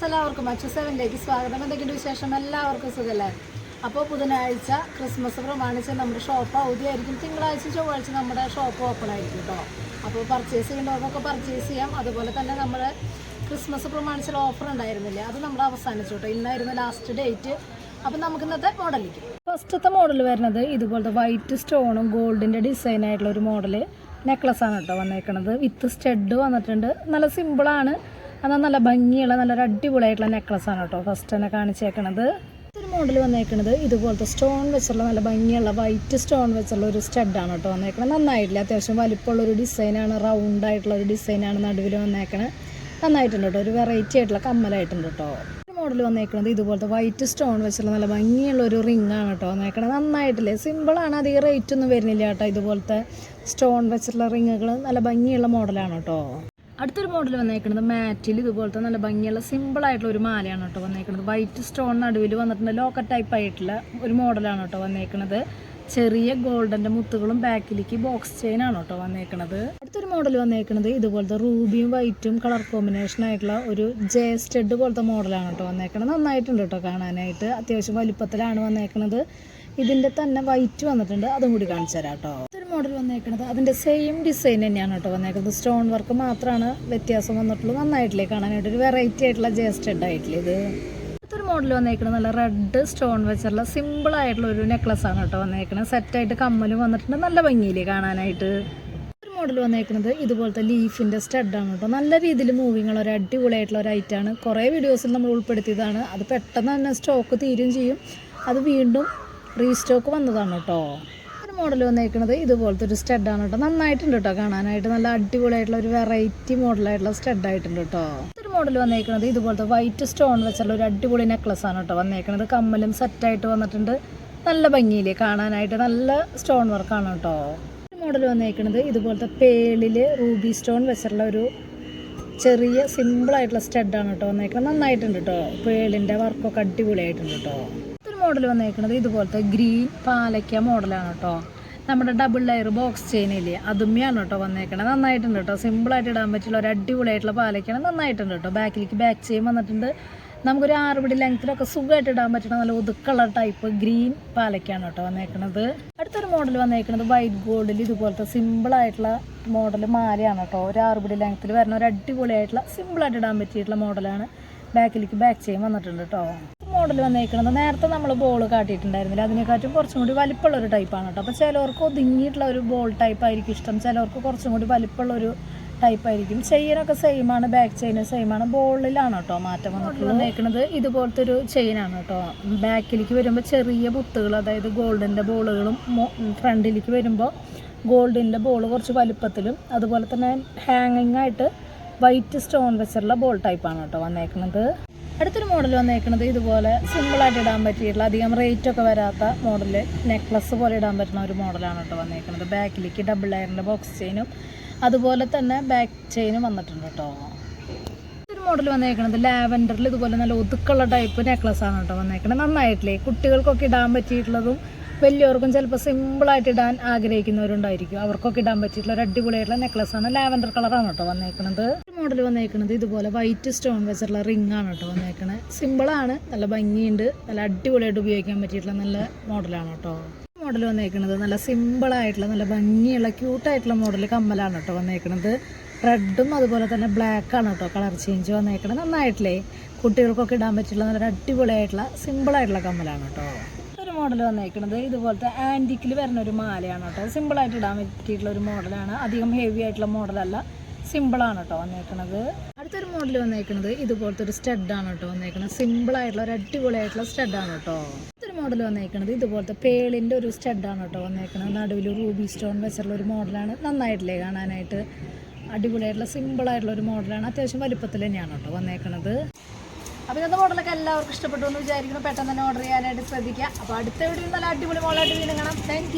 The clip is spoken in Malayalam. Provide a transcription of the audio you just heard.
ഫ്രണ്ട്സ് എല്ലാവർക്കും അച്ചു സെവനിലേക്ക് സ്വാഗതം. എന്തൊക്കെയുണ്ട് വിശേഷം? എല്ലാവർക്കും സുഖമല്ലേ അപ്പോൾ ബുധനാഴ്ച ക്രിസ്മസ് പ്രമാണിച്ച് നമ്മുടെ ഷോപ്പ് അവധിയായിരിക്കും തിങ്കളാഴ്ച ചൊവ്വാഴ്ച നമ്മുടെ ഷോപ്പ് ഓപ്പൺ ആയിരിക്കും കേട്ടോ അപ്പോൾ പർച്ചേസ് ചെയ്യേണ്ടവർക്കൊക്കെ പർച്ചേസ് ചെയ്യാം. അതുപോലെ തന്നെ നമ്മുടെ ക്രിസ്മസ് പ്രമാണിച്ചുള്ള ഓഫർ ഉണ്ടായിരുന്നില്ലേ? അത് നമ്മൾ അവസാനിച്ചു കേട്ടോ ഇന്നായിരുന്നു ലാസ്റ്റ് ഡേറ്റ് അപ്പം നമുക്ക് ഇന്നത്തെ മോഡലിലേക്ക് ഫസ്റ്റത്തെ മോഡൽ വരുന്നത് ഇതുപോലത്തെ വൈറ്റ് സ്റ്റോണും ഗോൾഡിന്റെ ഡിസൈൻ ആയിട്ടുള്ള ഒരു മോഡൽ നെക്ലസ് ആണ് കേട്ടോ വന്നേക്കണത്. വിത്ത് സ്റ്റഡ് വന്നിട്ടുണ്ട്. നല്ല സിമ്പിളാണ് എന്നാൽ നല്ല ഭംഗിയുള്ള നല്ലൊരു അടിപൊളിയായിട്ടുള്ള നെക്ലസ് ആണ് കേട്ടോ. ഫസ്റ്റ് തന്നെ കാണിച്ചേക്കണത്. ഒരു മോഡൽ വന്നേക്കണത്. ഇതുപോലത്തെ സ്റ്റോൺ വെച്ചുള്ള നല്ല ഭംഗിയുള്ള വൈറ്റ് സ്റ്റോൺ വെച്ചുള്ള ഒരു സ്റ്റഡാണ് കേട്ടോ വന്നേക്കണത്. നന്നായിട്ടില്ല. അത്യാവശ്യം വലിപ്പമുള്ള ഒരു ഡിസൈനാണ് റൗണ്ട് ആയിട്ടുള്ള ഒരു ഡിസൈനാണ് നടുവിൽ വന്നേക്കണത്. നന്നായിട്ടുണ്ട് കേട്ടോ. ഒരു വെറൈറ്റി ആയിട്ടുള്ള കമ്മലായിട്ടുണ്ട് കേട്ടോ. മോഡൽ വന്നേക്കുന്നത് ഇതുപോലത്തെ വൈറ്റ് സ്റ്റോൺ വെച്ചുള്ള നല്ല ഭംഗിയുള്ള ഒരു റിംഗ് ആണ് കേട്ടോ വന്നേക്കണത്. നന്നായിട്ടില്ലേ? സിമ്പിളാണ് അധികം റേറ്റ് ഒന്നും വരുന്നില്ല കേട്ടോ ഇതുപോലത്തെ സ്റ്റോൺ വെച്ചുള്ള റിങ്ങുകൾ നല്ല ഭംഗിയുള്ള മോഡലാണ് കേട്ടോ. അടുത്തൊരു മോഡൽ വന്നേക്കുന്നത് മാറ്റിൽ ഇതുപോലത്തെ നല്ല ഭംഗിയുള്ള സിമ്പിൾ ആയിട്ടുള്ള ഒരു മാലയാണ് കേട്ടോ വന്നേക്കുന്നത് വൈറ്റ് സ്റ്റോൺ നടുവിൽ വന്നിട്ടുണ്ട് ലോക്കർ ടൈപ്പ് ആയിട്ടുള്ള ഒരു മോഡലാണ് കേട്ടോ വന്നേക്കുന്നത് ചെറിയ ഗോൾഡന്റെ മുത്തുകളും ബാക്കിലേക്ക് ബോക്സ് ചെയിൻ ആണ് കേട്ടോ വന്നേക്കുന്നത് അടുത്തൊരു മോഡൽ വന്നേക്കുന്നത് ഇതുപോലത്തെ റൂബിയും വൈറ്റും കളർ കോമ്പിനേഷൻ ആയിട്ടുള്ള ഒരു ജേ സ്റ്റഡ് പോലത്തെ മോഡലാണ് കേട്ടോ വന്നേക്കുന്നത് നന്നായിട്ടുണ്ട് കേട്ടോ കാണാനായിട്ട്. അത്യാവശ്യം വലിപ്പത്തിലാണ് വന്നേക്കുന്നത് ഇതിന്റെ തന്നെ വൈറ്റ് വന്നിട്ടുണ്ട്. അതും കൂടി കാണിച്ചു തരാം കേട്ടോ. മോഡൽ വന്നേക്കുന്നത് അതിന്റെ സെയിം ഡിസൈൻ തന്നെയാണ് കേട്ടോ വന്നേക്കുന്നത് സ്റ്റോൺ വർക്ക് മാത്രമാണ് വ്യത്യാസം വന്നിട്ടുള്ളൂ നന്നായിട്ടില്ലേ കാണാനായിട്ട്? ഒരു വെറൈറ്റി ആയിട്ടുള്ള ജേസ്റ്റഡ് ആയിട്ടില്ലേ ഇത്? അടുത്തൊരു മോഡൽ വന്നേക്കുന്നത് നല്ല റെഡ് സ്റ്റോൺ വെച്ചുള്ള സിമ്പിൾ ആയിട്ടുള്ള ഒരു നെക്ലസ് ആണ് കേട്ടോ വന്നേക്കുന്നത് സെറ്റായിട്ട് കമ്മലും വന്നിട്ടുണ്ട്. നല്ല ഭംഗിയില്ലേ കാണാനായിട്ട്? മോഡൽ വന്നേക്കുന്നത് ഇതുപോലത്തെ ലീഫിന്റെ സ്റ്റഡാണ് കേട്ടോ. നല്ല രീതിയിൽ മൂവിങ് ഉള്ള ഒരു അടിപൊളിയായിട്ടുള്ള ഒരു ഐറ്റാണ് കുറേ വീഡിയോസിൽ നമ്മൾ ഉൾപ്പെടുത്തിയതാണ്. അത് പെട്ടെന്ന് തന്നെ സ്റ്റോക്ക് തീരും ചെയ്യും. അത് വീണ്ടും റീസ്റ്റോക്ക് വന്നതാണ് കേട്ടോ. മോഡൽ വന്നേക്കുന്നത് ഇതുപോലത്തെ ഒരു സ്റ്റഡാണ് കേട്ടോ നന്നായിട്ടുണ്ട് കേട്ടോ കാണാനായിട്ട്. നല്ല അടിപൊളിയായിട്ടുള്ള ഒരു വെറൈറ്റി മോഡലായിട്ടുള്ള സ്റ്റഡായിട്ടുണ്ട് കേട്ടോ ഒരു മോഡൽ വന്നേക്കുന്നത് ഇതുപോലത്തെ വൈറ്റ് സ്റ്റോൺ വെച്ചുള്ള ഒരു അടിപൊളി നെക്ലസ് ആണ് കേട്ടോ വന്നേക്കുന്നത് കമ്മലും സെറ്റായിട്ട് വന്നിട്ടുണ്ട്. നല്ല ഭംഗിയില്ലേ കാണാനായിട്ട് നല്ല സ്റ്റോൺ വർക്കാണ് കേട്ടോ മോഡൽ വന്നേക്കുന്നത് ഇതുപോലത്തെ പേളിൽ റൂബി സ്റ്റോൺ വെച്ചുള്ള ഒരു ചെറിയ സിമ്പിൾ ആയിട്ടുള്ള സ്റ്റഡാണ് കേട്ടോ വന്നേക്കുന്നത് നന്നായിട്ടുണ്ട് കേട്ടോ പേളിന്റെ വർക്കൊക്കെ അടിപൊളിയായിട്ടുണ്ട് കേട്ടോ മോഡൽ വന്നേക്കുന്നത് ഇതുപോലത്തെ ഗ്രീൻ പാലക്ക മോഡലാണ് കേട്ടോ നമ്മുടെ ഡബിൾ ലെയർ ബോക്സ് ചെയിനില്ലേ അതുമ്മയാണ് കേട്ടോ വന്നേക്കണത്. നന്നായിട്ടുണ്ട് കേട്ടോ സിമ്പിളായിട്ട് ഇടാൻ പറ്റുള്ള ഒരു അടിപൊളിയായിട്ടുള്ള പാലക്കാണ് നന്നായിട്ടുണ്ട് കേട്ടോ ബാക്കിലേക്ക് ബാക്ക് ചെയിൻ വന്നിട്ടുണ്ട്. നമുക്കൊരു ആറുപടി ലെങ്ത്തിലൊക്കെ സുഖമായിട്ട് ഇടാൻ പറ്റുന്ന നല്ല ഒതുക്കുള്ള ടൈപ്പ് ഗ്രീൻ പാലക്കാണ് കേട്ടോ വന്നേക്കണത്. അടുത്തൊരു മോഡൽ വന്നേക്കുന്നത് വൈറ്റ് ഗോൾഡിൽ ഇതുപോലത്തെ സിമ്പിളായിട്ടുള്ള മോഡൽ മാലയാണ് കേട്ടോ ഒരു ആറുപടി ലെങ്ത്തിൽ വരുന്ന ഒരു അടിപൊളിയായിട്ടുള്ള സിമ്പിളായിട്ട് ഇടാൻ പറ്റിയിട്ടുള്ള മോഡലാണ് ബാക്കിലേക്ക് ബാക്ക് ചെയിൻ വന്നിട്ടുണ്ട് കേട്ടോ മോഡൽ വന്നേക്കുന്നത് നേരത്തെ നമ്മൾ ബോൾ കാട്ടിയിട്ടുണ്ടായിരുന്നില്ല. അതിനെക്കാട്ടും കുറച്ചും കൂടി വലിപ്പമുള്ള ഒരു ടൈപ്പാണ് കേട്ടോ അപ്പോൾ ചിലവർക്ക് ഒതുങ്ങിയിട്ടുള്ള ഒരു ബോൾ ടൈപ്പ് ആയിരിക്കും ഇഷ്ടം. ചിലവർക്ക് കുറച്ചും കൂടി വലിപ്പമുള്ള ഒരു ടൈപ്പ് ആയിരിക്കും സെയിം ആണ്. ബാക്ക് ചെയിനും സെയിം ആണ്. ബോളിലാണ് കേട്ടോ മാറ്റം വന്നിട്ടുള്ളത് വന്നേക്കുന്നത് ഇതുപോലത്തെ ഒരു ചെയിനാണ് കേട്ടോ ബാക്കിലേക്ക് വരുമ്പോൾ ചെറിയ പുത്തുകൾ അതായത് ഗോൾഡിന്റെ ബോളുകളും ഫ്രണ്ടിലേക്ക് വരുമ്പോൾ ഗോൾഡിന്റെ ബോൾ കുറച്ച് വലിപ്പത്തിലും അതുപോലെ തന്നെ ഹാങ്ങിങ് ആയിട്ട് വൈറ്റ് സ്റ്റോൺ വെച്ചുള്ള ബോൾ ടൈപ്പാണ് കേട്ടോ വന്നേക്കുന്നത് അടുത്തൊരു മോഡൽ വന്നേക്കുന്നത് ഇതുപോലെ സിമ്പിളായിട്ട് ഇടാൻ പറ്റിയിട്ടുള്ള അധികം റേറ്റ് ഒക്കെ വരാത്ത മോഡൽ നെക്ലസ് പോലെ ഇടാൻ പറ്റുന്ന ഒരു മോഡലാണ് കേട്ടോ വന്നേക്കുന്നത് ബാക്കിലേക്ക് ഡബിൾ ലയറിന്റെ ബോക്സ് ചെയിനും അതുപോലെ തന്നെ ബാക്ക് ചെയിനും വന്നിട്ടുണ്ട് കേട്ടോ. ഒരു മോഡൽ വന്നേക്കുന്നത് ലാവൻഡറിൽ ഇതുപോലെ നല്ല ഒതുക്കുള്ള ടൈപ്പ് നെക്ലസ് ആണ് കേട്ടോ വന്നേക്കുന്നത് നന്നായിട്ടില്ലേ? കുട്ടികൾക്കൊക്കെ ഇടാൻ പറ്റിയിട്ടുള്ളതും വലിയവർക്കും ചിലപ്പോൾ സിമ്പിളായിട്ട് ഇടാൻ ആഗ്രഹിക്കുന്നവരുണ്ടായിരിക്കും. അവർക്കൊക്കെ ഇടാൻ പറ്റിയിട്ടുള്ള ഒരു അടിപൊളിയായിട്ടുള്ള നെക്ലസ് ആണ്. ലാവൻഡർ കളറാണ് കേട്ടോ വന്നേക്കുന്നത് ഒരു മോഡൽ വന്നേക്കുന്നത് ഇതുപോലെ വൈറ്റ് സ്റ്റോൺ വെച്ചിട്ടുള്ള റിംഗ് ആണ് കേട്ടോ വന്നേക്കണത് സിമ്പിളാണ് നല്ല ഭംഗിയുണ്ട്. നല്ല അടിപൊളിയായിട്ട് ഉപയോഗിക്കാൻ പറ്റിയിട്ടുള്ള നല്ല മോഡലാണ് കേട്ടോ. മോഡൽ വന്നേക്കുന്നത് നല്ല സിമ്പിളായിട്ടുള്ള നല്ല ഭംഗിയുള്ള ക്യൂട്ടായിട്ടുള്ള മോഡൽ കമ്മലാണ് കേട്ടോ വന്നേക്കുന്നത് റെഡും അതുപോലെ തന്നെ ബ്ലാക്ക് ആണ് കേട്ടോ കളർ ചേഞ്ച് വന്നേക്കുന്നത് നന്നായിട്ടില്ലേ? കുട്ടികൾക്കൊക്കെ ഇടാൻ പറ്റിയിട്ടുള്ള നല്ല അടിപൊളിയായിട്ടുള്ള സിമ്പിളായിട്ടുള്ള കമ്മലാണ് കേട്ടോ. മോഡൽ വന്നേക്കുന്നത് ഇതുപോലത്തെ ആന്റിക്കിൽ വരുന്ന ഒരു മാലയാണ് കേട്ടോ. സിമ്പിളായിട്ട് ഇടാൻ പറ്റിയിട്ടുള്ള ഒരു മോഡലാണ് അധികം ഹെവി ആയിട്ടുള്ള മോഡലല്ല സിമ്പിളാണ് കേട്ടോ വന്നേക്കുന്നത് അടുത്തൊരു മോഡൽ വന്നേക്കുന്നത് ഇതുപോലത്തെ ഒരു സ്റ്റഡാണ് കേട്ടോ വന്നേക്കുന്നത് സിമ്പിളായിട്ടുള്ള ഒരു അടിപൊളിയായിട്ടുള്ള സ്റ്റഡാണ് കേട്ടോ. അടുത്തൊരു മോഡൽ വന്നേക്കുന്നത് ഇതുപോലത്തെ പേളിന്റെ ഒരു സ്റ്റഡാണ് കേട്ടോ വന്നേക്കുന്നത് നടുവിൽ റൂബി സ്റ്റോൺ വെച്ചുള്ള ഒരു മോഡലാണ് നന്നായിട്ടില്ലേ കാണാനായിട്ട്? അടിപൊളിയായിട്ടുള്ള സിമ്പിളായിട്ടുള്ള ഒരു മോഡലാണ് അത്യാവശ്യം വലിപ്പത്തിൽ തന്നെയാണ് കേട്ടോ വന്നേക്കുന്നത് അപ്പോൾ ഇന്നത്തെ മോഡലൊക്കെ എല്ലാവർക്കും ഇഷ്ടപ്പെട്ടു എന്ന് വിചാരിക്കുന്നു. പെട്ടെന്ന് തന്നെ ഓർഡർ ചെയ്യാനായിട്ട് ശ്രദ്ധിക്കുക. അപ്പോൾ അടുത്ത വീഡിയോ നല്ല അടിപൊളി മോഡലായിട്ട് വീണ്ടും കാണാം. താങ്ക്